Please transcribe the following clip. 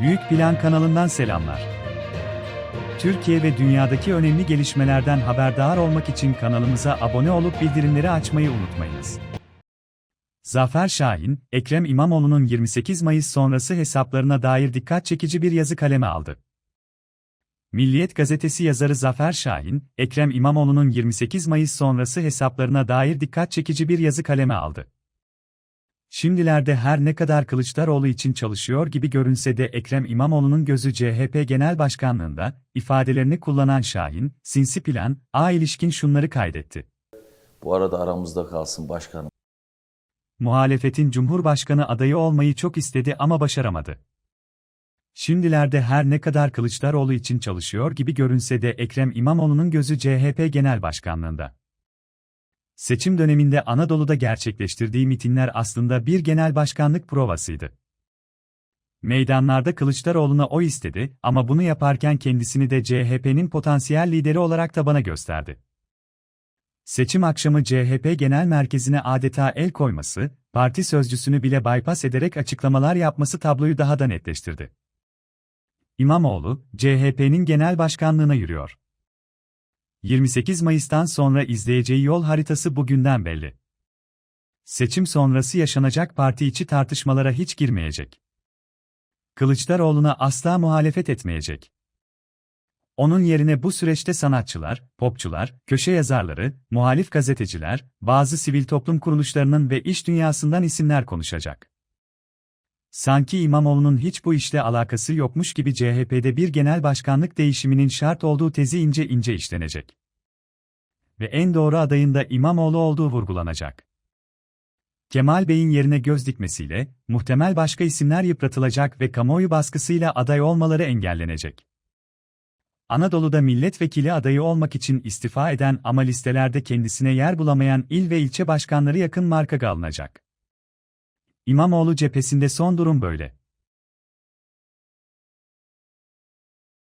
Büyük Plan kanalından selamlar. Türkiye ve dünyadaki önemli gelişmelerden haberdar olmak için kanalımıza abone olup bildirimleri açmayı unutmayınız. Zafer Şahin, Ekrem İmamoğlu'nun 28 Mayıs sonrası hesaplarına dair dikkat çekici bir yazı kaleme aldı. Milliyet gazetesi yazarı Zafer Şahin, Ekrem İmamoğlu'nun 28 Mayıs sonrası hesaplarına dair dikkat çekici bir yazı kaleme aldı. Şimdilerde her ne kadar Kılıçdaroğlu için çalışıyor gibi görünse de Ekrem İmamoğlu'nun gözü CHP Genel Başkanlığında, ifadelerini kullanan Şahin, sinsi plan, A ilişkin şunları kaydetti. Bu arada aramızda kalsın başkanım. Muhalefetin Cumhurbaşkanı adayı olmayı çok istedi ama başaramadı. Şimdilerde her ne kadar Kılıçdaroğlu için çalışıyor gibi görünse de Ekrem İmamoğlu'nun gözü CHP Genel Başkanlığında. Seçim döneminde Anadolu'da gerçekleştirdiği mitinler aslında bir genel başkanlık provasıydı. Meydanlarda Kılıçdaroğlu'na oy istedi ama bunu yaparken kendisini de CHP'nin potansiyel lideri olarak tabana gösterdi. Seçim akşamı CHP Genel Merkezi'ne adeta el koyması, parti sözcüsünü bile bypass ederek açıklamalar yapması tabloyu daha da netleştirdi. İmamoğlu, CHP'nin genel başkanlığına yürüyor. 28 Mayıs'tan sonra izleyeceği yol haritası bugünden belli. Seçim sonrası yaşanacak parti içi tartışmalara hiç girmeyecek. Kılıçdaroğlu'na asla muhalefet etmeyecek. Onun yerine bu süreçte sanatçılar, popçular, köşe yazarları, muhalif gazeteciler, bazı sivil toplum kuruluşlarının ve iş dünyasından isimler konuşacak. Sanki İmamoğlu'nun hiç bu işle alakası yokmuş gibi CHP'de bir genel başkanlık değişiminin şart olduğu tezi ince ince işlenecek. Ve en doğru adayın da İmamoğlu olduğu vurgulanacak. Kemal Bey'in yerine göz dikmesiyle, muhtemel başka isimler yıpratılacak ve kamuoyu baskısıyla aday olmaları engellenecek. Anadolu'da milletvekili adayı olmak için istifa eden ama listelerde kendisine yer bulamayan il ve ilçe başkanları yakın marka alınacak. İmamoğlu cephesinde son durum böyle.